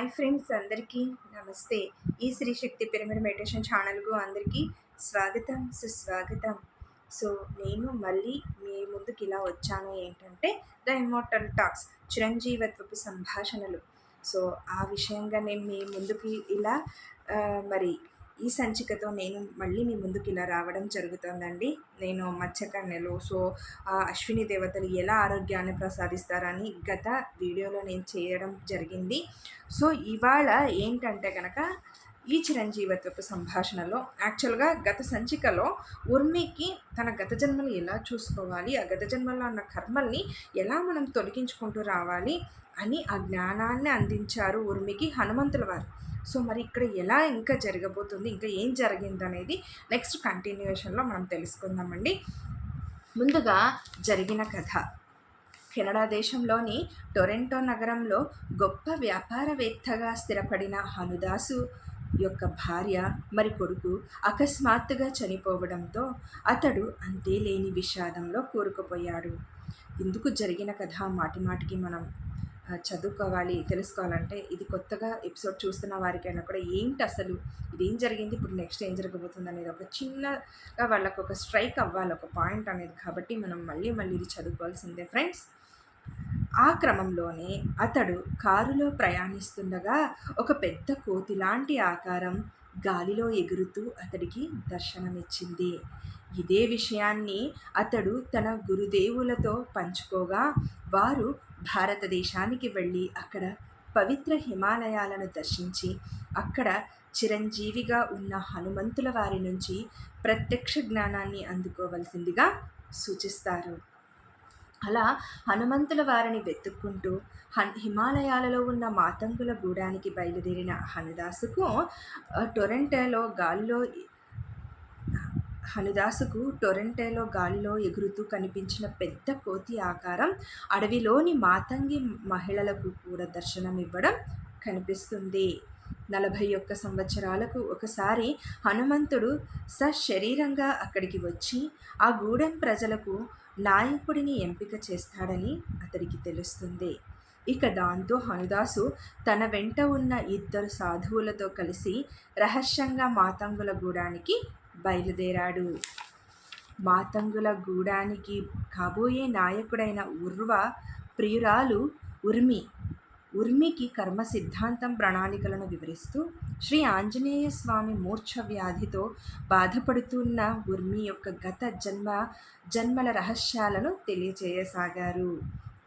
Hi friends అందరికీ నమస్తే. ఈ శ్రీ శక్తి పిరమిడ్ మెడిటేషన్ ఛానల్కు అందరికీ స్వాగతం సుస్వాగతం. సో నేను మళ్ళీ మీ ముందుకు ఇలా వచ్చాను ఏంటంటే ద ఇమోటల్ టాక్స్ చిరంజీవత్వపు సంభాషణలు. సో ఆ విషయంగా నేను మీ ముందుకి ఇలా మరి ఈ సంచికతో నేను మళ్ళీ మీ ముందుకు ఇలా రావడం జరుగుతుందండి. నేను మత్స్యకన్యలు సో అశ్విని దేవతలు ఎలా ఆరోగ్యాన్ని ప్రసాదిస్తారని గత వీడియోలో నేను చేయడం జరిగింది. సో ఇవాళ ఏంటంటే కనుక ఈ చిరంజీవత్వపు సంభాషణలో యాక్చువల్గా గత సంచికలో ఉర్మికి తన గత జన్మలు ఎలా చూసుకోవాలి ఆ గత జన్మలో ఉన్న కర్మల్ని ఎలా మనం తొలగించుకుంటూ రావాలి అని ఆ జ్ఞానాన్ని అందించారు ఉర్మికి హనుమంతుల వారు. సో మరి ఇక్కడ ఎలా ఇంకా జరగబోతుంది ఇంకా ఏం జరిగింది అనేది నెక్స్ట్ కంటిన్యూషన్లో మనం తెలుసుకుందామండి. ముందుగా జరిగిన కథ. కెనడా దేశంలోని టొరెంటో నగరంలో గొప్ప వ్యాపారవేత్తగా స్థిరపడిన హనుదాసు యొక్క భార్య మరి కొడుకు అకస్మాత్తుగా చనిపోవడంతో అతడు అంతే లేని విషాదంలో కూరుకుపోయాడు. ఇందుకు జరిగిన కథ మాటి మాటికి మనం చదువుకోవాలి తెలుసుకోవాలంటే ఇది కొత్తగా ఎపిసోడ్ చూస్తున్న వారికైనా కూడా ఏంటి అసలు? ఇది ఏం జరిగింది? ఇప్పుడు నెక్స్ట్ ఏం జరగబోతుంది అనేది ఒక చిన్నగా వాళ్ళకు ఒక స్ట్రైక్ అవ్వాలి ఒక పాయింట్ అనేది. కాబట్టి మనం మళ్ళీ మళ్ళీ ఇది చదువుకోవాల్సిందే ఫ్రెండ్స్. ఆ క్రమంలోనే అతడు కారులో ప్రయాణిస్తుండగా ఒక పెద్ద కోతి లాంటి ఆకారం గాలిలో ఎగురుతూ అతడికి దర్శనమిచ్చింది. ఇదే విషయాన్ని అతడు తన గురుదేవులతో పంచుకోగా వారు భారతదేశానికి వెళ్ళి అక్కడ పవిత్ర హిమాలయాలను దర్శించి అక్కడ చిరంజీవిగా ఉన్న హనుమంతుల వారి నుంచి ప్రత్యక్ష జ్ఞానాన్ని అందుకోవలసిందిగా సూచిస్తారు. అలా హనుమంతుల వారిని వెతుక్కుంటూ హన్ హిమాలయాలలో ఉన్న మాతంగుల గూడానికి బయలుదేరిన హనుదాసుకు టొరంటోలో గాలిలో హనుదాసుకు టొరెంటోలో గాలిలో ఎగురుతూ కనిపించిన పెద్ద కోతి ఆకారం అడవిలోని మాతంగి మహిళలకు కూడా దర్శనమివ్వడం కనిపిస్తుంది. నలభై ఒక్క సంవత్సరాలకు ఒకసారి హనుమంతుడు సశరీరంగా అక్కడికి వచ్చి ఆ గూడెం ప్రజలకు నాయకుడిని ఎంపిక చేస్తాడని అతడికి తెలుస్తుంది. ఇక దాంతో హనుదాసు తన వెంట ఉన్న ఇద్దరు సాధువులతో కలిసి రహస్యంగా మాతంగుల గూడానికి బయలుదేరాడు. మాతంగుల గూడానికి కాబోయే నాయకుడైన ఉర్వ ప్రియురాలు ఉర్మి. ఉర్మికి కర్మ సిద్ధాంతం ప్రణాళికలను వివరిస్తూ శ్రీ ఆంజనేయ స్వామి మూర్ఛ వ్యాధితో బాధపడుతున్న ఉర్మి యొక్క గత జన్మ జన్మల రహస్యాలను తెలియజేయసాగారు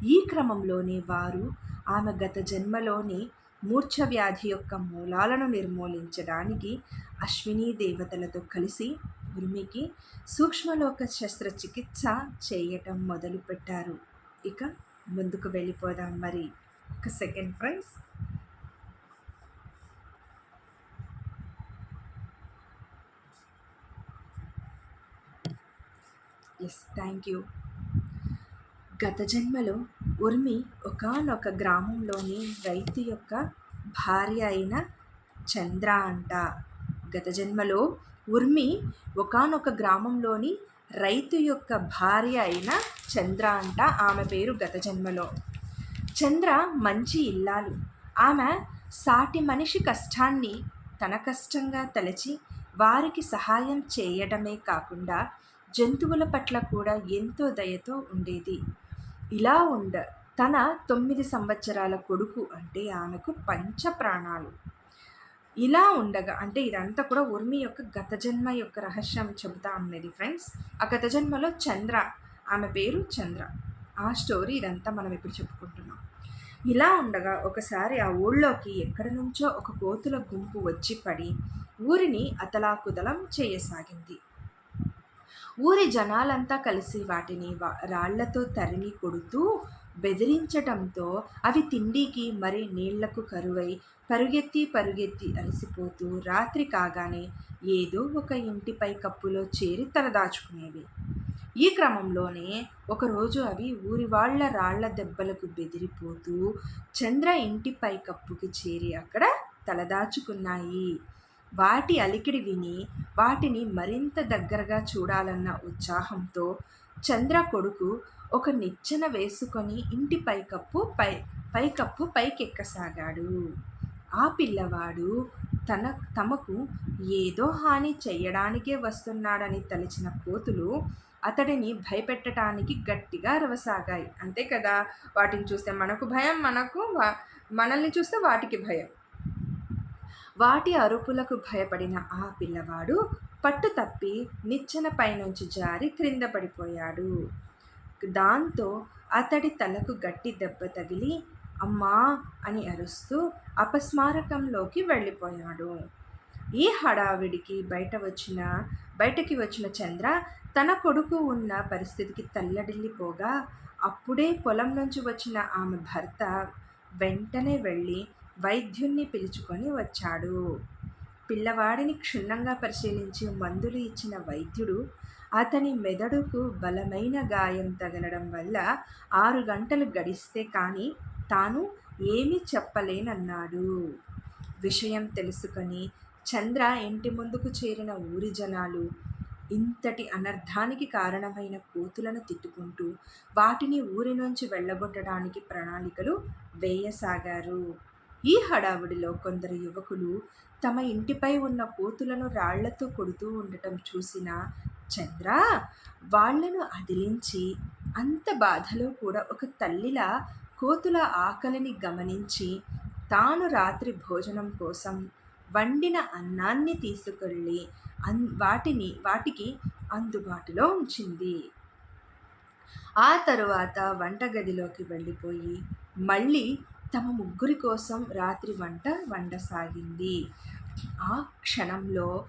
ఈ క్రమంలోనే వారు ఆమె గత జన్మలోని మూర్ఛ వ్యాధి యొక్క మూలాలను నిర్మూలించడానికి అశ్విని దేవతలతో కలిసి ఉర్మికి సూక్ష్మలోక శస్త్రచికిత్స చేయటం మొదలుపెట్టారు. ఇక ముందుకు వెళ్ళిపోదాం మరి. ఒక second friends yes thank you గత జన్మలో ఉర్మి ఒకానొక గ్రామంలోని రైతు యొక్క భార్య అయిన చంద్ర అంట. గత జన్మలో ఉర్మి ఒకానొక గ్రామంలోని రైతు యొక్క భార్య అయిన చంద్ర అంట ఆమె పేరు గత జన్మలో. చంద్ర మంచి ఇల్లాలు. ఆమె సాటి మనిషి కష్టాన్ని తన కష్టంగా తలచి వారికి సహాయం చేయడమే కాకుండా జంతువుల పట్ల కూడా ఎంతో దయతో ఉండేది. ఇలా ఉండ తన తొమ్మిది సంవత్సరాల కొడుకు అంటే ఆమెకు పంచ ప్రాణాలు ఇలా ఉండగా అంటే ఇదంతా కూడా ఉర్మి యొక్క గత జన్మ యొక్క రహస్యం చెబుతా ఉన్నది ఫ్రెండ్స్. ఆ గత జన్మలో చంద్ర ఆమె పేరు చంద్ర. ఆ స్టోరీ ఇదంతా మనం ఇప్పుడు చెప్పుకుంటున్నాం. ఇలా ఉండగా ఒకసారి ఆ ఊళ్ళోకి ఎక్కడి నుంచో ఒక కోతుల గుంపు వచ్చి పడి ఊరిని అతలాకుతలం చేయసాగింది. ఊరి జనాలంతా కలిసి వాటిని రాళ్ళతో తరిమి కొడుతూ బెదిరించటంతో అవి తిండికి మరి నీళ్ళకు కరువై పరుగెత్తి పరుగెత్తి అలసిపోతూ రాత్రి కాగానే ఏదో ఒక ఇంటిపై కప్పులో చేరి తలదాచుకునేవి ఈ క్రమంలోనే ఒకరోజు అవి ఊరి వాళ్ళ రాళ్ళ దెబ్బలకు బెదిరిపోతూ చంద్ర ఇంటిపై కప్పుకి చేరి అక్కడ తలదాచుకున్నాయి వాటి అలికిడి విని వాటిని మరింత దగ్గరగా చూడాలన్న ఉత్సాహంతో చంద్ర కొడుకు ఒక నిచ్చెన వేసుకొని ఇంటి పైకప్పు పై పైకప్పు పైకెక్కసాగాడు. ఆ పిల్లవాడు తన తమకు ఏదో హాని చేయడానికే వస్తున్నాడని తలిచిన కోతులు అతడిని భయపెట్టడానికి గట్టిగా అరవసాగాయి. అంతే కదా? వాటిని చూస్తే మనకు భయం మనకు వా- మనల్ని చూస్తే వాటికి భయం. వాటి అరుపులకు భయపడిన ఆ పిల్లవాడు పట్టు తప్పి నిచ్చెన పైనుంచి జారి క్రింద పడిపోయాడు. దాంతో అతడి తలకు గట్టి దెబ్బ తగిలి అమ్మా అని అరుస్తూ అపస్మారకంలోకి వెళ్ళిపోయాడు. ఈ హడావిడికి బయట వచ్చిన బయటకి వచ్చిన చంద్ర తన కొడుకు ఉన్న పరిస్థితికి తల్లడిల్లిపోగా అప్పుడే పొలం నుంచి వచ్చిన ఆమె భర్త వెంటనే వెళ్ళి వైద్యుణ్ణి పిలుచుకొని వచ్చాడు. పిల్లవాడిని క్షుణ్ణంగా పరిశీలించి మందులు ఇచ్చిన వైద్యుడు అతని మెదడుకు బలమైన గాయం తగలడం వల్ల ఆరు గంటలు గడిస్తే కానీ తాను ఏమీ చెప్పలేనన్నాడు. విషయం తెలుసుకొని చంద్ర ఇంటి ముందుకు చేరిన ఊరి జనాలు ఇంతటి అనర్థానికి కారణమైన కోతులను తిట్టుకుంటూ వాటిని ఊరి నుంచి వెళ్ళగొట్టడానికి ప్రణాళికలు వేయసాగారు. ఈ హడావుడిలో కొందరు యువకులు తమ ఇంటిపై ఉన్న కోతులను రాళ్ళతో కొడుతూ ఉండటం చూసిన చంద్ర వాళ్ళను అదిలించి అంత బాధలో కూడా ఒక తల్లిలా కోతుల ఆకలిని గమనించి తాను రాత్రి భోజనం కోసం వండిన అన్నాన్ని తీసుకెళ్ళి అన్ వాటిని వాటికి అందుబాటులో ఉంచింది. ఆ తరువాత వంటగదిలోకి వెళ్ళిపోయి మళ్ళీ తమ ముగ్గురి కోసం రాత్రి వంట వండసాగింది. ఆ క్షణంలో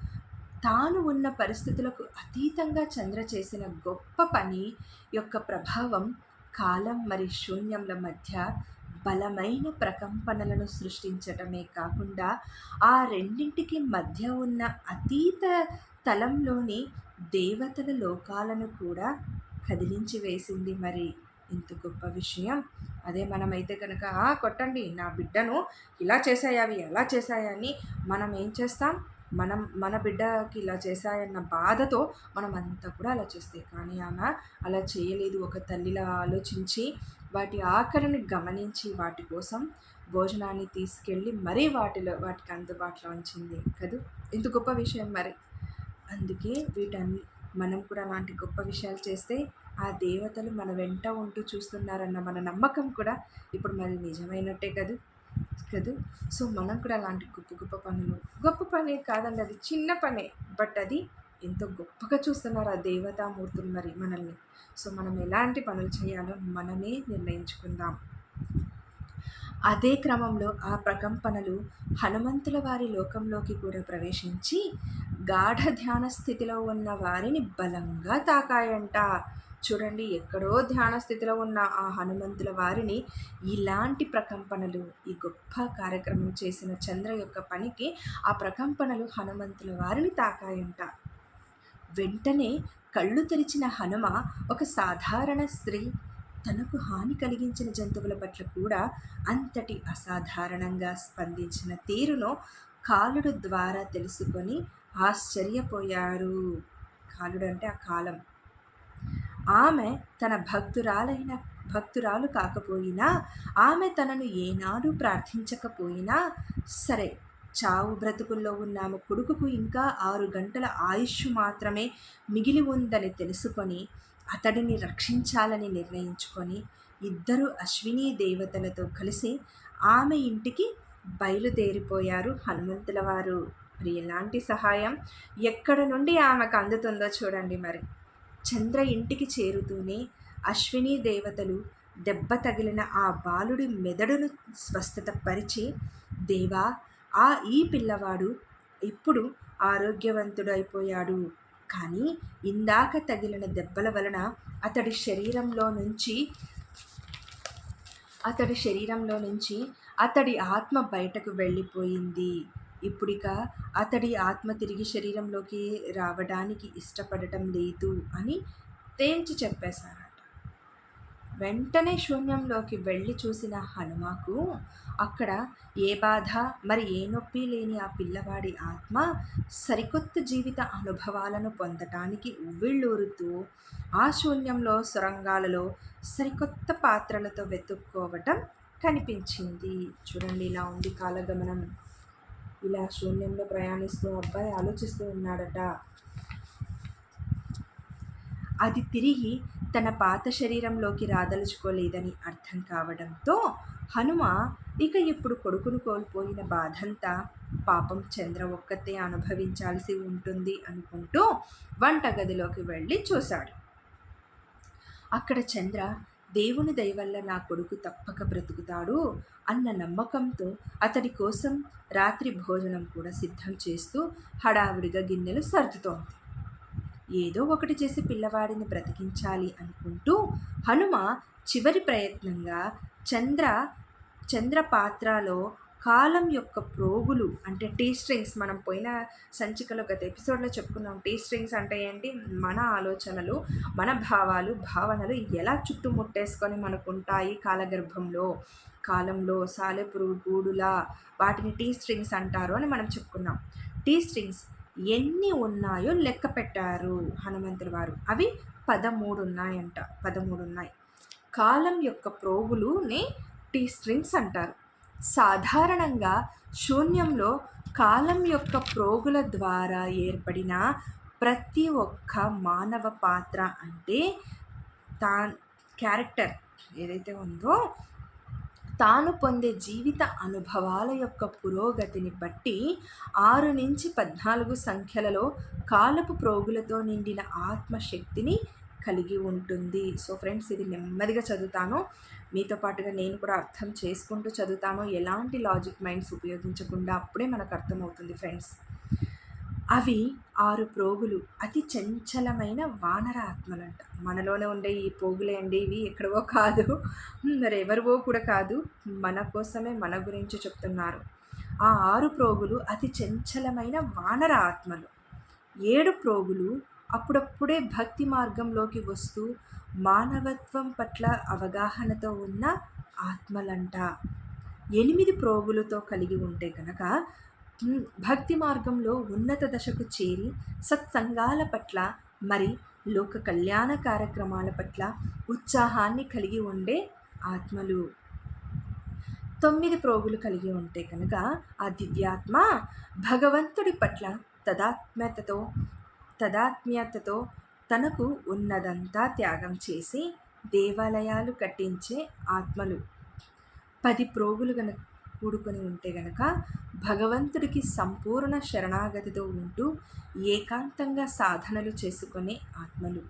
తాను ఉన్న పరిస్థితులకు అతీతంగా చంద్ర చేసిన గొప్ప పని యొక్క ప్రభావం కాలం మరి శూన్యంల మధ్య బలమైన ప్రకంపనలను సృష్టించటమే కాకుండా ఆ రెండింటికి మధ్య ఉన్న అతీత తలంలోని దేవతల లోకాలను కూడా కదిలించి వేసింది మరి. ఇంత గొప్ప విషయం. అదే మనమైతే కనుక కొట్టండి నా బిడ్డను ఇలా చేశాయవి అవి ఎలా చేశాయని మనం ఏం చేస్తాం? మనం మన బిడ్డకి ఇలా చేశాయన్న బాధతో మనం అంతా కూడా అలా చేస్తే కానీ ఆమె అలా చేయలేదు. ఒక తల్లిలా ఆలోచించి వాటి ఆకలిని గమనించి వాటి కోసం భోజనాన్ని తీసుకెళ్ళి మరీ వాటిలో వాటికి అందుబాటులో ఉంచింది కదూ? ఇంత గొప్ప విషయం మరి. అందుకే వీటన్ని మనం కూడా అలాంటి గొప్ప విషయాలు చేస్తే ఆ దేవతలు మన వెంట ఉంటూ చూస్తున్నారన్న మన నమ్మకం కూడా ఇప్పుడు మరి నిజమైనట్టే కదూ? కదూ? సో మనం కూడా అలాంటి గొప్ప గొప్ప పనులు గొప్ప పనే కాదండి అది చిన్న పనే బట్ అది ఎంతో గొప్పగా చూస్తున్నారు ఆ దేవతామూర్తులు మరి మనల్ని. సో మనం ఎలాంటి పనులు చేయాలో మనమే నిర్ణయించుకుందాం. అదే క్రమంలో ఆ ప్రకంపనలు హనుమంతుల వారి లోకంలోకి కూడా ప్రవేశించి గాఢ ధ్యాన స్థితిలో ఉన్న వారిని బలంగా తాకాయంట. చూడండి ఎక్కడో ధ్యాన స్థితిలో ఉన్న ఆ హనుమంతుల వారిని ఇలాంటి ప్రకంపనలు ఈ గొప్ప కార్యక్రమం చేసిన చంద్ర యొక్క పనికి ఆ ప్రకంపనలు హనుమంతుల వారిని తాకాయంట. వెంటనే కళ్ళు తెరిచిన హనుమ ఒక సాధారణ స్త్రీ తనకు హాని కలిగించిన జంతువుల పట్ల కూడా అంతటి అసాధారణంగా స్పందించిన తీరును కాలుడు ద్వారా తెలుసుకొని ఆశ్చర్యపోయారు. కాలుడు అంటే ఆ కాలం. ఆమె తన భక్తురాలైన భక్తురాలు కాకపోయినా ఆమె తనను ఏనాడు ప్రార్థించకపోయినా సరే చావు బ్రతుకుల్లో ఉన్న ఆమె కొడుకుకు ఇంకా ఆరు గంటల ఆయుష్ మాత్రమే మిగిలి ఉందని తెలుసుకొని అతడిని రక్షించాలని నిర్ణయించుకొని ఇద్దరు అశ్విని దేవతలతో కలిసి ఆమె ఇంటికి బయలుదేరిపోయారు హనుమంతుల వారు మరి ఎలాంటి సహాయం ఎక్కడ నుండి ఆమెకు అందుతుందో చూడండి మరి. చంద్ర ఇంటికి చేరుతూనే అశ్విని దేవతలు దెబ్బ తగిలిన ఆ బాలుడి మెదడును స్వస్థత పరిచి దేవా ఆ ఈ పిల్లవాడు ఇప్పుడు ఆరోగ్యవంతుడైపోయాడు. కానీ ఇందాక తగిలిన దెబ్బల వలన అతడి శరీరంలో నుంచి అతడి శరీరంలో నుంచి అతడి ఆత్మ బయటకు వెళ్ళిపోయింది. ఇప్పుడిక అతడి ఆత్మ తిరిగి శరీరంలోకి రావడానికి ఇష్టపడటం లేదు అని తేల్చి చెప్పేశారట. వెంటనే శూన్యంలోకి వెళ్ళి చూసిన హనుమాకు అక్కడ ఏ బాధ మరి ఏ నొప్పి లేని ఆ పిల్లవాడి ఆత్మ సరికొత్త జీవిత అనుభవాలను పొందటానికి ఉవ్విళ్ళూరుతూ ఆ శూన్యంలో సొరంగాలలో సరికొత్త పాత్రలతో వెతుక్కోవటం కనిపించింది. చూడండి ఇలా ఉంది కాలగమనం. ఇలా శూన్యంలో ప్రయాణిస్తూ అబ్బాయి ఆలోచిస్తూ ఉన్నాడట. అది తిరిగి తన పాత శరీరంలోకి రాదలుచుకోలేదని అర్థం కావడంతో హనుమ ఇక ఇప్పుడు కొడుకును కోల్పోయిన బాధంతా పాపం చంద్ర ఒక్కతే అనుభవించాల్సి ఉంటుంది అనుకుంటూ వంటగదిలోకి వెళ్ళి చూశాడు. అక్కడ చంద్ర దేవుని దయవల్ల నా కొడుకు తప్పక బ్రతుకుతాడు అన్న నమ్మకంతో అతడి కోసం రాత్రి భోజనం కూడా సిద్ధం చేస్తూ హడావిడిగా గిన్నెలు సర్దుతోంది. ఏదో ఒకటి చేసి పిల్లవాడిని బ్రతికించాలి అనుకుంటూ హనుమ చివరి ప్రయత్నంగా చంద్ర చంద్ర పాత్రలో కాలం యొక్క ప్రోగులు అంటే టీ స్ట్రింగ్స్ మనం పోయిన సంచికలో గత ఎపిసోడ్లో చెప్పుకున్నాం. టీ స్ట్రింగ్స్ అంటే ఏంటి? మన ఆలోచనలు మన భావాలు భావనలు ఎలా చుట్టుముట్టేసుకొని మనకు ఉంటాయి కాలగర్భంలో? కాలంలో సాలెపురుగు గూడులా వాటిని టీ స్ట్రింగ్స్ అంటారు అని మనం చెప్పుకున్నాం. టీ స్ట్రింగ్స్ ఎన్ని ఉన్నాయో లెక్క పెట్టారు హనుమంతుల వారు. అవి పదమూడు ఉన్నాయంట పదమూడు ఉన్నాయి కాలం యొక్క ప్రోగులుని టీ స్ట్రింగ్స్ అంటారు. సాధారణంగా శూన్యంలో కాలం యొక్క ప్రోగుల ద్వారా ఏర్పడిన ప్రతి ఒక్క మానవ పాత్ర అంటే తా క్యారెక్టర్ ఏదైతే ఉందో తాను పొందే జీవిత అనుభవాల యొక్క పురోగతిని బట్టి ఆరు నుంచి పద్నాలుగు సంఖ్యలలో కాలపు ప్రోగులతో నిండిన ఆత్మశక్తిని కలిగి ఉంటుంది. సో ఫ్రెండ్స్ ఇది నెమ్మదిగా చదువుతాను. మీతో పాటుగా నేను కూడా అర్థం చేసుకుంటూ చదువుతాను ఎలాంటి లాజిక్ మైండ్స్ ఉపయోగించకుండా అప్పుడే మనకు అర్థమవుతుంది ఫ్రెండ్స్. అవి ఆరు ప్రోగులు అతి చంచలమైన వానర ఆత్మలంట. మనలోనే ఉండే ఈ పోగులే అండి ఇవి ఎక్కడవో కాదు. మరి ఎవరివో కూడా కాదు. మన కోసమే మన గురించి చెప్తున్నారు. ఆ ఆరు ప్రోగులు అతి చంచలమైన వానర ఆత్మలు. ఏడు ప్రోగులు అప్పుడప్పుడే భక్తి మార్గంలోకి వస్తూ మానవత్వం పట్ల అవగాహనతో ఉన్న ఆత్మలంట. ఎనిమిది ప్రోగులతో కలిగి ఉంటే కనుక భక్తి మార్గంలో ఉన్నత దశకు చేరి సత్సంగాల పట్ల మరి లోక కళ్యాణ కార్యక్రమాల పట్ల ఉత్సాహాన్ని కలిగి ఉండే ఆత్మలు. తొమ్మిది ప్రోగులు కలిగి ఉంటే కనుక ఆ దివ్యాత్మ భగవంతుడి పట్ల తదాత్మ్యతతో తదాత్మ్యతతో తనకు ఉన్నదంతా త్యాగం చేసి దేవాలయాలు కట్టించే ఆత్మలు. పది ప్రోగులు గనక కూడుకొని ఉంటే గనక భగవంతుడికి సంపూర్ణ శరణాగతితో ఉంటూ ఏకాంతంగా సాధనలు చేసుకునే ఆత్మలు.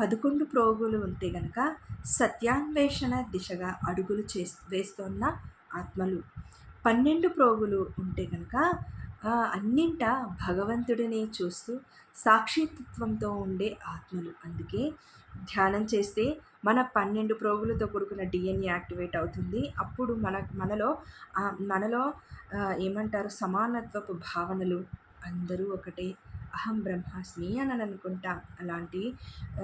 పదకొండు ప్రోగులు ఉంటే గనక సత్యాన్వేషణ దిశగా అడుగులు చే వేస్తున్న ఆత్మలు. పన్నెండు ప్రోగులు ఉంటే కనుక అన్నింట భగవంతుడిని చూస్తూ సాక్షిత్వంతో ఉండే ఆత్మలు. అందుకే ధ్యానం చేస్తే మన పన్నెండు ప్రోగులతో కూడుకున్న డిఎన్ఏ యాక్టివేట్ అవుతుంది. అప్పుడు మన మనలో మనలో ఏమంటారు సమానత్వపు భావనలు అందరూ ఒకటే. అహం బ్రహ్మాస్మి అని అనుకుంటాం. అలాంటి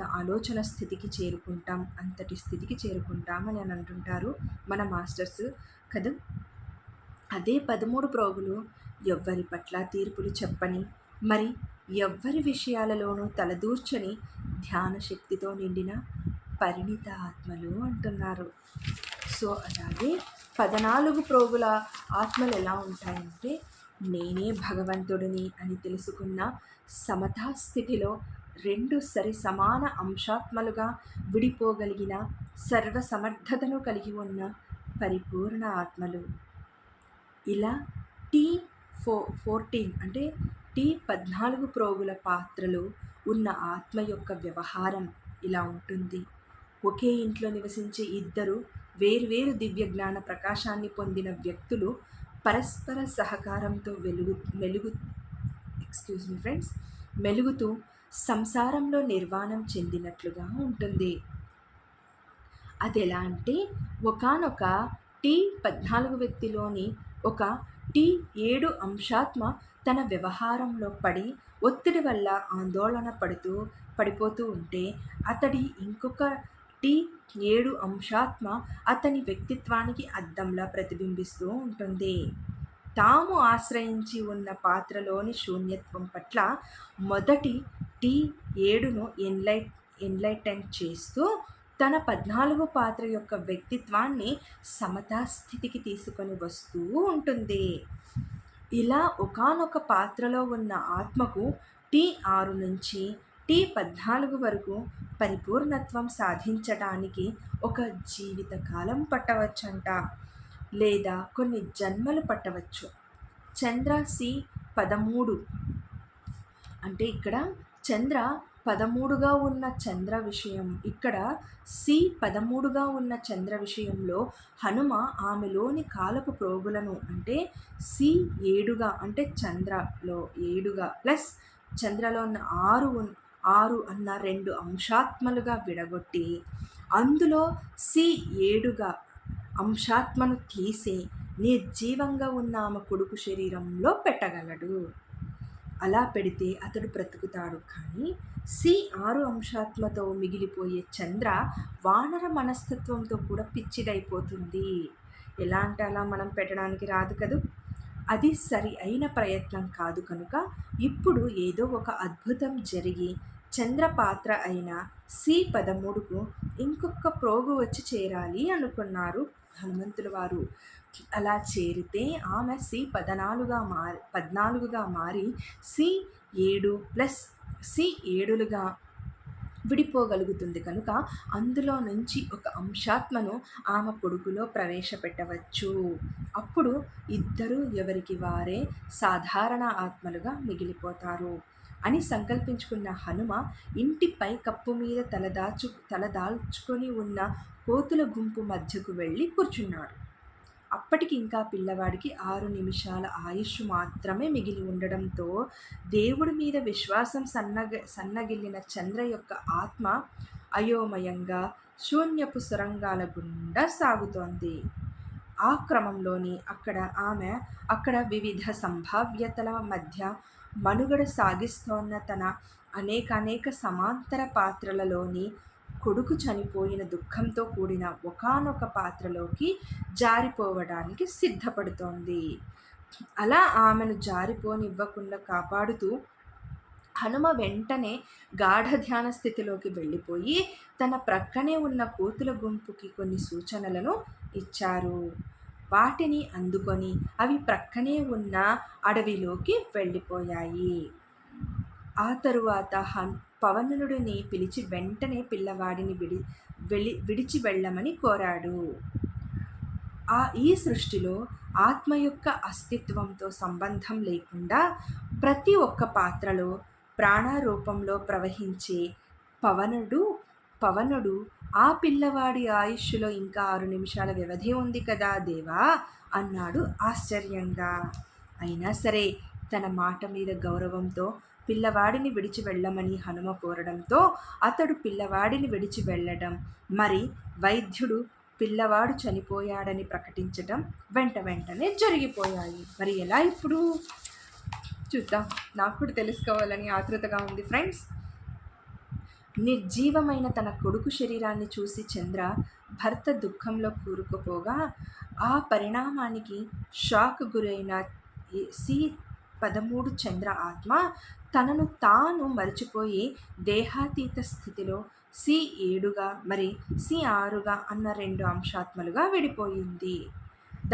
ఆలోచన స్థితికి చేరుకుంటాం. అంతటి స్థితికి చేరుకుంటాం అని అని అంటుంటారు మన మాస్టర్స్. కదా? అదే పదమూడు ప్రోగులు ఎవ్వరి పట్ల తీర్పులు చెప్పని మరి ఎవ్వరి విషయాలలోనూ తలదూర్చని ధ్యాన శక్తితో నిండిన పరిణిత ఆత్మలు అంటున్నారు. సో అలాగే పద్నాలుగు ప్రోగుల ఆత్మలు ఎలా ఉంటాయంటే నేనే భగవంతుడిని అని తెలుసుకున్న సమతా స్థితిలో రెండు సరి సమాన అంశాత్మలుగా విడిపోగలిగిన సర్వసమర్థతను కలిగి ఉన్న పరిపూర్ణ ఆత్మలు. ఇలా టీ ఫో ఫోర్టీన్ అంటే టీ పద్నాలుగు ప్రోగుల పాత్రలో ఉన్న ఆత్మ యొక్క వ్యవహారం ఇలా ఉంటుంది. ఒకే ఇంట్లో నివసించే ఇద్దరు వేర్వేరు దివ్య జ్ఞాన ప్రకాశాన్ని పొందిన వ్యక్తులు పరస్పర సహకారంతో వెలుగు మెలుగు ఎక్స్క్యూజ్ మీ ఫ్రెండ్స్ మెలుగుతూ సంసారంలో నిర్వాణం చెందినట్లుగా ఉంటుంది. అది ఎలా అంటే ఒకనొక టీ పద్నాలుగు వ్యక్తిలోని ఒక టీ ఏడు అంశాత్మ తన వ్యవహారంలో పడి ఒత్తిడి వల్ల ఆందోళన పడుతూ పడిపోతూ ఉంటే అతడి ఇంకొక టీ ఏడు అంశాత్మ అతని వ్యక్తిత్వానికి అద్దంలా ప్రతిబింబిస్తూ ఉంటుంది. తాము ఆశ్రయించి ఉన్న పాత్రలోని శూన్యత్వం పట్ల మొదటి టీ ఏడును ఎన్లైట్ ఎన్లైటన్ చేస్తూ తన పద్నాలుగు పాత్ర యొక్క వ్యక్తిత్వాన్ని సమతా స్థితికి తీసుకొని వస్తూ ఉంటుంది. ఇలా ఒకానొక పాత్రలో ఉన్న ఆత్మకు టీ ఆరు నుంచి టీ పద్నాలుగు వరకు పరిపూర్ణత్వం సాధించడానికి ఒక జీవితకాలం పట్టవచ్చంట. లేదా కొన్ని జన్మలు పట్టవచ్చు. చంద్ర సి పదమూడు. అంటే ఇక్కడ చంద్ర పదమూడుగా ఉన్న చంద్ర విషయం. ఇక్కడ సి పదమూడుగా ఉన్న చంద్ర విషయంలో హనుమ ఆమెలోని కాలపు ప్రోగులను అంటే సి ఏడుగా అంటే చంద్రలో ఏడుగా ప్లస్ చంద్రలో ఉన్న ఆరు ఆరు అన్న రెండు అంశాత్మలుగా విడగొట్టి అందులో సి ఏడుగా అంశాత్మను తీసి నిర్జీవంగా ఉన్న ఆమె కొడుకు శరీరంలో పెట్టగలడు. అలా పెడితే అతడు బ్రతుకుతాడు. కానీ సి ఆరు అంశాత్మతో మిగిలిపోయే చంద్ర వానర మనస్తత్వంతో కూడా పిచ్చిదైపోతుంది. ఎలా అంటే అలా మనం పెట్టడానికి రాదు కదూ? అది సరి అయిన ప్రయత్నం కాదు కనుక ఇప్పుడు ఏదో ఒక అద్భుతం జరిగి చంద్ర పాత్ర అయిన సి పదమూడుకు ఇంకొక ప్రోగు వచ్చి చేరాలి అనుకున్నారు హనుమంతుల వారు. అలా చేరితే ఆమె సి పద్నాలుగుగా మారి పద్నాలుగుగా మారి సి ఏడు ప్లస్ సి ఏడులుగా విడిపోగలుగుతుంది కనుక అందులో నుంచి ఒక అంశాత్మను ఆమె కొడుకులో ప్రవేశపెట్టవచ్చు. అప్పుడు ఇద్దరు ఎవరికి వారే సాధారణ ఆత్మలుగా మిగిలిపోతారు. అని సంకల్పించుకున్న హనుమ ఇంటిపై కప్పు మీద తలదాచు తలదాల్చుకొని ఉన్న కోతుల గుంపు మధ్యకు వెళ్ళి కూర్చున్నాడు. అప్పటికి ఇంకా పిల్లవాడికి ఆరు నిమిషాల ఆయుష్ మాత్రమే మిగిలి ఉండడంతో దేవుడి మీద విశ్వాసం సన్నగ సన్నగిల్లిన చంద్ర యొక్క ఆత్మ అయోమయంగా శూన్యపు సొరంగాల గుండా సాగుతోంది. ఆ క్రమంలోని అక్కడ ఆమె అక్కడ వివిధ సంభావ్యతల మధ్య మనుగడ సాగిస్తోన్న తన అనేక అనేక సమాంతర పాత్రలలోని కొడుకు చనిపోయిన దుఃఖంతో కూడిన ఒకనొక పాత్రలోకి జారిపోవడానికి సిద్ధపడుతోంది. అలా ఆమెను జారిపోనివ్వకుండా కాపాడుతూ హనుమ వెంటనే గాఢ ధ్యాన స్థితిలోకి వెళ్ళిపోయి తన ప్రక్కనే ఉన్న కోతుల గుంపుకి కొన్ని సూచనలను ఇచ్చారు. వాటిని అందుకొని అవి ప్రక్కనే ఉన్న అడవిలోకి వెళ్ళిపోయాయి. ఆ తరువాత హన్ పవనుడిని పిలిచి వెంటనే పిల్లవాడిని విడి వెళ్ళి విడిచి వెళ్ళమని కోరాడు. ఆ ఈ సృష్టిలో ఆత్మ యొక్క అస్తిత్వంతో సంబంధం లేకుండా ప్రతి ఒక్క పాత్రలో ప్రాణారూపంలో ప్రవహించే పవనుడు పవనుడు ఆ పిల్లవాడి ఆయుష్లో ఇంకా ఆరు నిమిషాల వ్యవధి ఉంది కదా దేవా అన్నాడు ఆశ్చర్యంగా. అయినా సరే తన మాట మీద గౌరవంతో పిల్లవాడిని విడిచి వెళ్ళమని హనుమ కోరడంతో అతడు పిల్లవాడిని విడిచి వెళ్ళడం. మరి వైద్యుడు పిల్లవాడు చనిపోయాడని ప్రకటించడం వెంట వెంటనే జరిగిపోయాయి. మరి ఎలా ఇప్పుడు? చూద్దాం. నాకు కూడా తెలుసుకోవాలని ఆతృతగా ఉంది ఫ్రెండ్స్. నిర్జీవమైన తన కొడుకు శరీరాన్ని చూసి చంద్ర భర్త దుఃఖంలో కూరుకుపోగా ఆ పరిణామానికి షాక్ గురైన సి పదమూడు చంద్ర ఆత్మ తనను తాను మరిచిపోయి దేహాతీత స్థితిలో సి ఏడుగా మరి సి ఆరుగా అన్న రెండు అంశాత్మలుగా విడిపోయింది.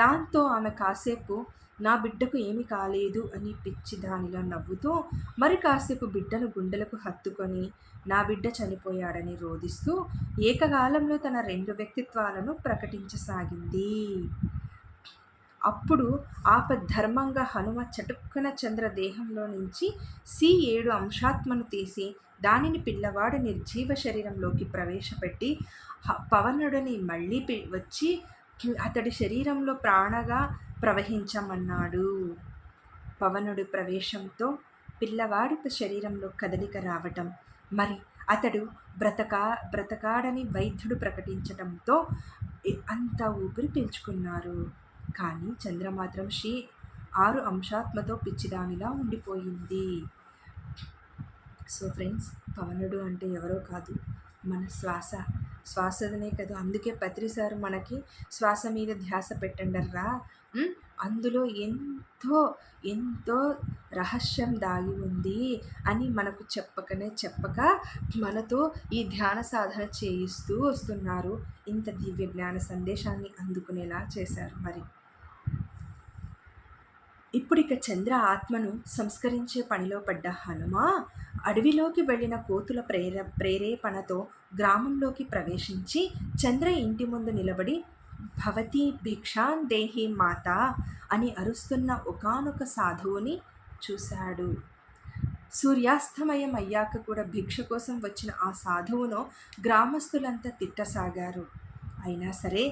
దాంతో ఆమె కాసేపు నా బిడ్డకు ఏమి కాలేదు అని పిచ్చి దానిలో నవ్వుతూ మరి కాసేపు బిడ్డను గుండెలకు హత్తుకొని నా బిడ్డ చనిపోయాడని రోధిస్తూ ఏకకాలంలో తన రెండు వ్యక్తిత్వాలను ప్రకటించసాగింది. అప్పుడు ఆపద్ధర్మంగా హనుమ చటుక్కున చంద్ర దేహంలో నుంచి సి ఏడు అంశాత్మను తీసి దానిని పిల్లవాడు నిర్జీవ శరీరంలోకి ప్రవేశపెట్టి పవనుడిని మళ్ళీ వచ్చి అతడి శరీరంలో ప్రాణగా ప్రవహించమన్నాడు. పవనుడి ప్రవేశంతో పిల్లవాడి శరీరంలో కదలిక రావటం మరి అతడు బ్రతకా బ్రతకాడని వైద్యుడు ప్రకటించడంతో అంత ఊపిరి పీల్చుకున్నారు. కానీ చంద్ర మాత్రం షీ ఆరు అంశాత్మతో పిచ్చిదానిలా ఉండిపోయింది. సో ఫ్రెండ్స్ పవనుడు అంటే ఎవరో కాదు మన శ్వాస. శ్వాసదనే కదా అందుకే పత్రి సార్ మనకి శ్వాస మీద ధ్యాస పెట్టండర్రా. అందులో ఎంతో ఎంతో రహస్యం దాగి ఉంది అని మనకు చెప్పకనే చెప్పక మనతో ఈ ధ్యాన సాధన చేయిస్తూ వస్తున్నారు. ఇంత దివ్య జ్ఞాన సందేశాన్ని అందుకునేలా చేశారు మరి. ఇప్పుడిక చంద్ర ఆత్మను సంస్కరించే పనిలో పడ్డ హనుమ అడవిలోకి వెళ్ళిన కోతుల ప్రేర ప్రేరేపణతో గ్రామంలోకి ప్రవేశించి చంద్ర ఇంటి ముందు నిలబడి భవతి భిక్షాన్ దేహి మాత అని అరుస్తున్న ఒకనొక సాధువుని చూశాడు. సూర్యాస్తమయం అయ్యాక కూడా భిక్ష కోసం వచ్చిన ఆ సాధువును గ్రామస్తులంతా తిట్టసాగారు. అయినా సరే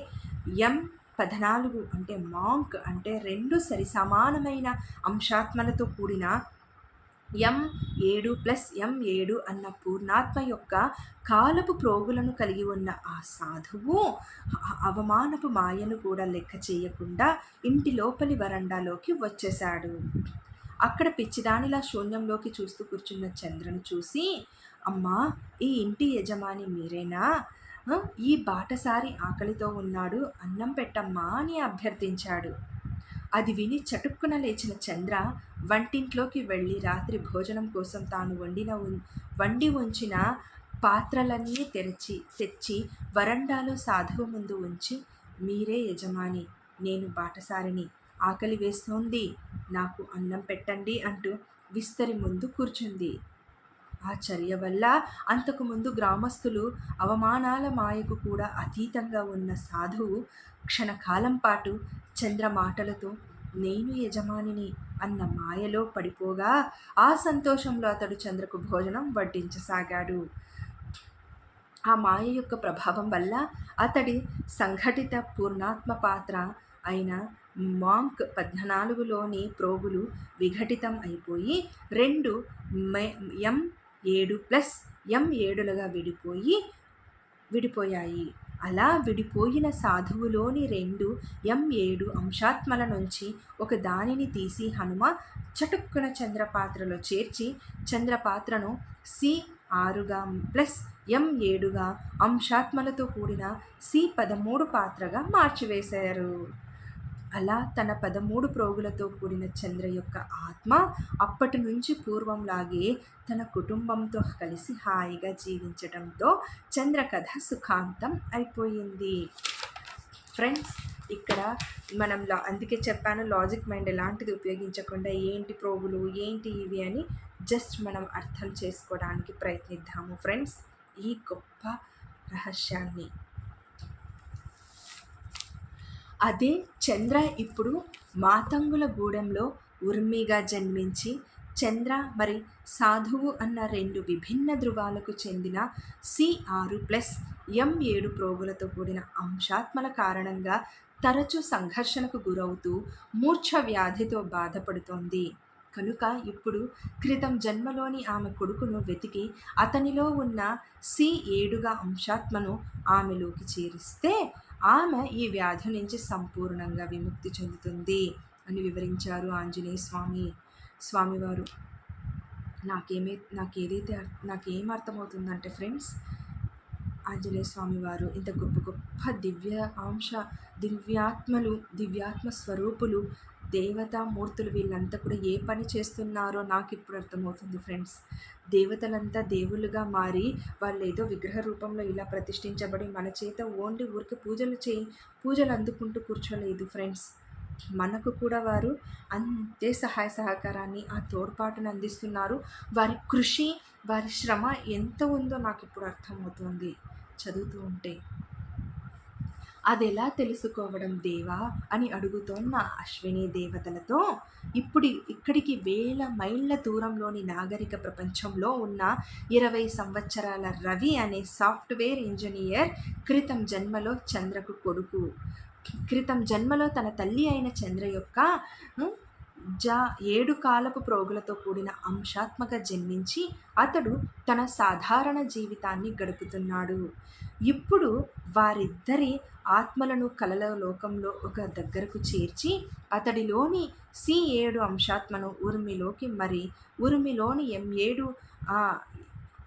ఎం పద్నాలుగు అంటే మాంక్ అంటే రెండు సరి సమానమైన అంశాత్మలతో కూడిన ఎం ఏడు ప్లస్ ఎం ఏడు అన్న పూర్ణాత్మ యొక్క కాలపు ప్రోగులను కలిగి ఉన్న ఆ సాధువు అవమానపు మాయను కూడా లెక్క చేయకుండా ఇంటి లోపలి వరండాలోకి వచ్చేశాడు. అక్కడ పిచ్చిదానిలా శూన్యంలోకి చూస్తూ కూర్చున్న చంద్రను చూసి అమ్మా ఈ ఇంటి యజమాని మీరేనా? ఈ బాటసారి ఆకలితో ఉన్నాడు అన్నం పెట్టమ్మా అని అభ్యర్థించాడు. అది విని చటుక్కున లేచిన చంద్ర వంటింట్లోకి వెళ్ళి రాత్రి భోజనం కోసం తాను వండిన వండి ఉంచిన పాత్రలన్నీ తెరచి తెచ్చి వరండాలో సాధువు ముందు ఉంచి మీరే యజమాని నేను బాటసారిని ఆకలి వేస్తోంది నాకు అన్నం పెట్టండి అంటూ విస్తరి ముందు కూర్చుంది. ఆ చర్య వల్ల అంతకుముందు గ్రామస్తులు అవమానాల మాయకు కూడా అతీతంగా ఉన్న సాధువు క్షణకాలం పాటు చంద్ర మాటలతో నేను యజమానిని అన్న మాయలో పడిపోగా ఆ సంతోషంలో అతడు చంద్రకు భోజనం వడ్డించసాగాడు. ఆ మాయ యొక్క ప్రభావం వల్ల అతడి సంఘటిత పూర్ణాత్మ పాత్ర అయిన మాంక్ పద్నాలుగులోని ప్రోగులు విఘటితం అయిపోయి రెండు ఎం ఏడు ప్లస్ ఎం ఏడులుగా విడిపోయి విడిపోయాయి. అలా విడిపోయిన సాధువులోని రెండు ఎం ఏడు అంశాత్మల నుంచి ఒక దానిని తీసి హనుమ చటుక్కున చంద్రపాత్రలో చేర్చి చంద్రపాత్రను సి ఆరుగా ప్లస్ ఎం ఏడుగా అంశాత్మలతో కూడిన సి పదమూడు పాత్రగా మార్చివేశారు. అలా తన పదమూడు ప్రోగులతో కూడిన చంద్ర యొక్క ఆత్మ అప్పటి నుంచి పూర్వంలాగే తన కుటుంబంతో కలిసి హాయిగా జీవించడంతో చంద్ర కథ సుఖాంతం అయిపోయింది. ఫ్రెండ్స్ ఇక్కడ మనం లా అందుకే చెప్పాను లాజిక్ మైండ్ ఎలాంటిది ఉపయోగించకుండా ఏంటి ప్రోగులు ఏంటి ఇవి అని జస్ట్ మనం అర్థం చేసుకోవడానికి ప్రయత్నిద్దాము. ఫ్రెండ్స్ ఈ గొప్ప రహస్యాన్ని అదే చంద్ర ఇప్పుడు మాతంగుల గూడెంలో ఉర్మిగా జన్మించి చంద్ర మరి సాధువు అన్న రెండు విభిన్న ధృవాలకు చెందిన సి ఆరు ప్లస్ ఎం ఏడు ప్రోగులతో కూడిన అంశాత్మల కారణంగా తరచూ సంఘర్షణకు గురవుతూ మూర్ఛ వ్యాధితో బాధపడుతోంది. కనుక ఇప్పుడు క్రితం జన్మలోని ఆమె కొడుకును వెతికి అతనిలో ఉన్న సి ఏడుగా అంశాత్మను ఆమెలోకి చేరిస్తే ఆమె ఈ వ్యాధి నుంచి సంపూర్ణంగా విముక్తి చెందుతుంది అని వివరించారు ఆంజనేయ స్వామి స్వామివారు. నాకేమే నాకు ఏదైతే నాకేం అర్థమవుతుందంటే ఫ్రెండ్స్ ఆంజనేయ స్వామి వారు ఇంత గొప్ప గొప్ప దివ్య అంశ దివ్యాత్మలు దివ్యాత్మ స్వరూపులు దేవతామూర్తులు వీళ్ళంతా కూడా ఏ పని చేస్తున్నారో నాకు ఇప్పుడు అర్థమవుతుంది ఫ్రెండ్స్. దేవతలంతా దేవుళ్ళుగా మారి వాళ్ళు ఏదో విగ్రహ రూపంలో ఇలా ప్రతిష్ఠించబడి మన చేత ఓన్లీ ఊరికి పూజలు చేయి పూజలు అందుకుంటూ కూర్చోలేదు ఫ్రెండ్స్. మనకు కూడా వారు అంతే సహాయ సహకారాన్ని ఆ తోడ్పాటును అందిస్తున్నారు. వారి కృషి వారి శ్రమ ఎంత ఉందో నాకు ఇప్పుడు అర్థమవుతుంది చదువుతూ ఉంటే. అదెలా తెలుసుకోవడం దేవా అని అడుగుతోన్న అశ్విని దేవతలతో ఇప్పుడు ఇక్కడికి వేల మైళ్ళ దూరంలోని నాగరిక ప్రపంచంలో ఉన్న ఇరవై సంవత్సరాల రవి అనే సాఫ్ట్వేర్ ఇంజనీర్ క్రితం జన్మలో చంద్రకు కొడుకు. క్రితం జన్మలో తన తల్లి అయిన చంద్ర యొక్క జా ఏడు కాలపు ప్రోగులతో కూడిన అంశాత్మక జన్మించి అతడు తన సాధారణ జీవితాన్ని గడుపుతున్నాడు. ఇప్పుడు వారిద్దరి ఆత్మలను కలల లోకంలో ఒక దగ్గరకు చేర్చి అతడిలోని సి ఏడు అంశాత్మను ఉర్మిలోకి మరి ఉర్మిలోని ఎం ఏడు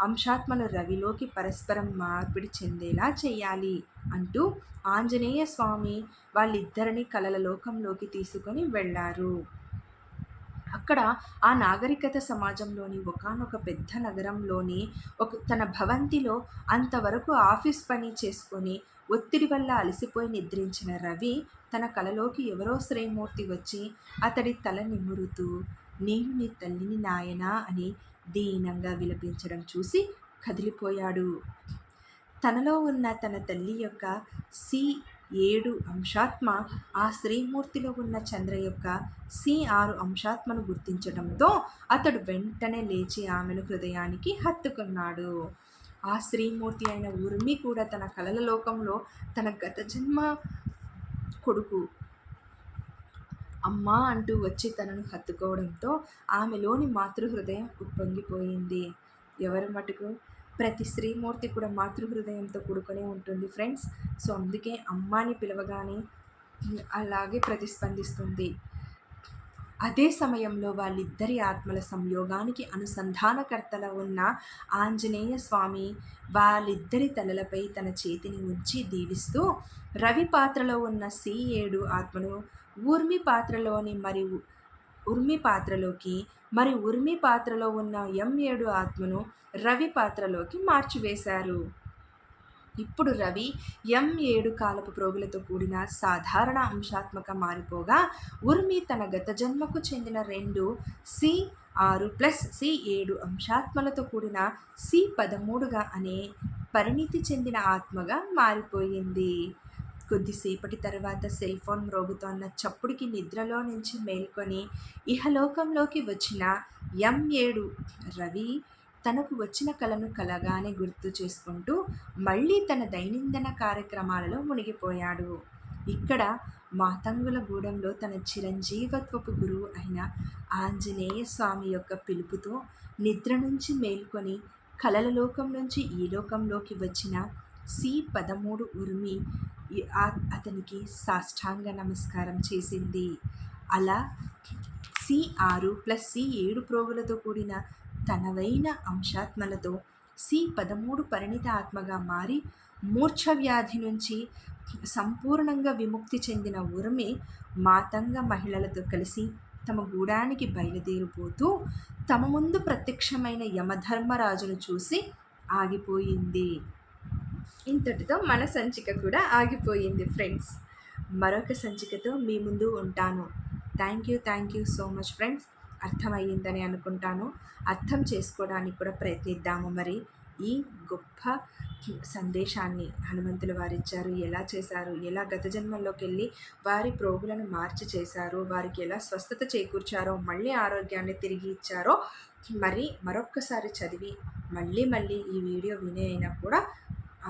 అంశాత్మను రవిలోకి పరస్పరం మార్పిడి చెందేలా చేయాలి అంటూ ఆంజనేయ స్వామి వాళ్ళిద్దరిని కలల లోకంలోకి తీసుకొని వెళ్ళారు. అక్కడ ఆ నాగరికత సమాజంలోని ఒకానొక పెద్ద నగరంలోని ఒక తన భవంతిలో అంతవరకు ఆఫీస్ పని చేసుకొని ఒత్తిడి వల్ల అలసిపోయి నిద్రించిన రవి తన కలలోకి ఎవరో శ్రీమూర్తి వచ్చి అతడి తల నిమురుతూ నేను నీ తల్లిని నాయనా అని దీనంగా విలపించడం చూసి కదిలిపోయాడు. తనలో ఉన్న తన తల్లి యొక్క సి ఏడు అంశాత్మ ఆ శ్రీమూర్తిలో ఉన్న చంద్ర యొక్క సి ఆరు అంశాత్మను గుర్తించడంతో అతడు వెంటనే లేచి ఆమెను హృదయానికి హత్తుకున్నాడు. ఆ శ్రీమూర్తి అయిన ఉర్మి కూడా తన కలల లోకంలో తన గత జన్మ కొడుకు అమ్మా అంటూ వచ్చి తనను హత్తుకోవడంతో ఆమెలోని మాతృహృదయం ఉప్పొంగిపోయింది. ఎవరి మటుకు? ప్రతి స్త్రీమూర్తి కూడా మాతృహృదయంతో కూడుకొని ఉంటుంది ఫ్రెండ్స్. సో అందుకే అమ్మాని పిలవగానే అలాగే ప్రతిస్పందిస్తుంది. అదే సమయంలో వాళ్ళిద్దరి ఆత్మల సంయోగానికి అనుసంధానకర్తల ఉన్న ఆంజనేయ స్వామి వాళ్ళిద్దరి తలలపై తన చేతిని ఉంచి దీవిస్తూ రవి పాత్రలో ఉన్న సి ఏడు ఆత్మను ఊర్మి పాత్రలోని మరియు ఉర్మి పాత్రలోకి మరి ఉర్మి పాత్రలో ఉన్న ఎం ఏడు ఆత్మను రవి పాత్రలోకి మార్చివేశారు. ఇప్పుడు రవి ఎం ఏడు కాలపు ప్రోగులతో కూడిన సాధారణ అంశాత్మక మారిపోగా ఉర్మి తన గత జన్మకు చెందిన రెండు సి ఆరు ప్లస్ సి ఏడు అంశాత్మలతో కూడిన సి పదమూడుగా అనే పరిణితి చెందిన ఆత్మగా మారిపోయింది. కొద్దిసేపటి తర్వాత సెల్ ఫోన్ మ్రోగుతోన్న చప్పుడికి నిద్రలో నుంచి మేల్కొని ఇహలోకంలోకి వచ్చిన ఎం ఏడు రవి తనకు వచ్చిన కళను కలగానే గుర్తు చేసుకుంటూ మళ్ళీ తన దైనందిన కార్యక్రమాలలో మునిగిపోయాడు. ఇక్కడ మాతంగుల గూడెంలో తన చిరంజీవత్వపు గురువు అయిన ఆంజనేయ స్వామి యొక్క పిలుపుతో నిద్ర నుంచి మేల్కొని కలల లోకం నుంచి ఈ లోకంలోకి వచ్చిన సి పదమూడు ఉరిమి అతనికి సాష్టాంగ నమస్కారం చేసింది. అలా సి ఆరు ప్లస్ సి ఏడు ప్రోగులతో కూడిన తనవైన అంశాత్మలతో సి పదమూడు పరిణిత ఆత్మగా మారి మూర్ఛ వ్యాధి నుంచి సంపూర్ణంగా విముక్తి చెందిన ఉరమి మాతంగ మహిళలతో కలిసి తమ గూడానికి బయలుదేరిపోతూ తమ ముందు ప్రత్యక్షమైన యమధర్మరాజును చూసి ఆగిపోయింది. ఇంతటితో మన సంచిక కూడా ఆగిపోయింది ఫ్రెండ్స్. మరొక సంచికతో మీ ముందు ఉంటాను. Thank you thank you so much friends. అర్థమయ్యిందని అనుకుంటాను. అర్థం చేసుకోవడానికి కూడా ప్రయత్నిద్దాము మరి. ఈ గొప్ప సందేశాన్ని హనుమంతులు వారిచ్చారు. ఎలా చేశారు? ఎలా గత జన్మల్లోకి వెళ్ళి వారి ప్రోగులను మార్చి చేశారో? వారికి ఎలా స్వస్థత చేకూర్చారో మళ్ళీ ఆరోగ్యాన్ని తిరిగి ఇచ్చారో మరి మరొక్కసారి చదివి మళ్ళీ మళ్ళీ ఈ వీడియో వినే అయినా కూడా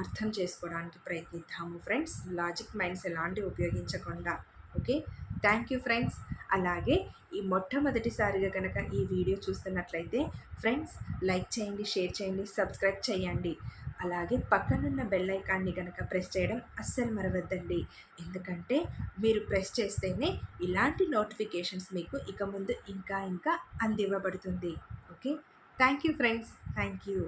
అర్థం చేసుకోవడానికి ప్రయత్నిద్దాము ఫ్రెండ్స్. లాజిక్ మైండ్స్ ఎలాంటివి ఉపయోగించకుండా. ఓకే? Thank you friends. అలాగే ఈ మొట్టమొదటిసారిగా కనుక ఈ వీడియో చూస్తున్నట్లయితే ఫ్రెండ్స్ లైక్ చేయండి షేర్ చేయండి సబ్స్క్రైబ్ చేయండి. అలాగే పక్కనున్న బెల్ ఐకాన్ని కనుక ప్రెస్ చేయడం అస్సలు మరవద్దండి. ఎందుకంటే మీరు ప్రెస్ చేస్తేనే ఇలాంటి నోటిఫికేషన్స్ మీకు ఇక ముందు ఇంకా ఇంకా అందివ్వబడుతుంది. Okay? Thank you friends. Thank you.